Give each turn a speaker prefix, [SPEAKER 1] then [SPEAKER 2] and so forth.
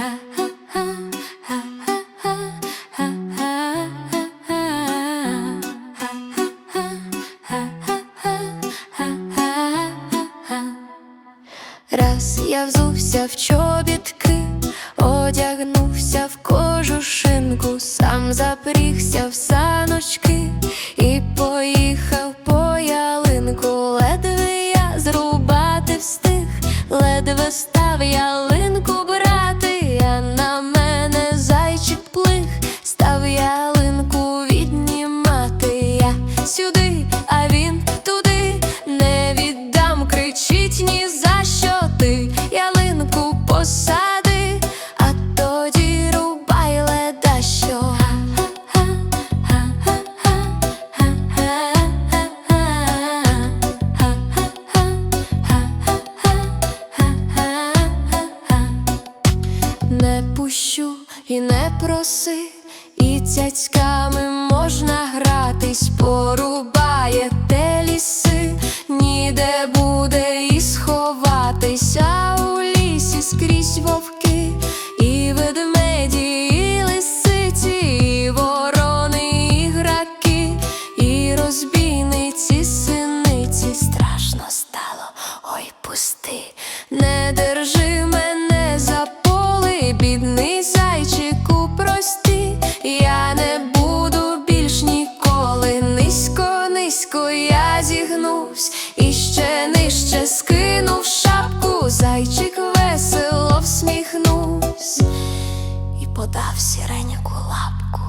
[SPEAKER 1] Раз я взувся в чобітки, одягнувся в кожушинку, сам запрігся в саночки і поїхав по ялинку. Ледве я зрубати встиг, ледве став ялинку Не пущу і не проси, і цяцьками можна гратись, порубає те ліси, ніде буде і сховатись, а у лісі скрізь вовки, ще нижче скинув шапку, зайчик весело всміхнувся і подав сіреньку лапку.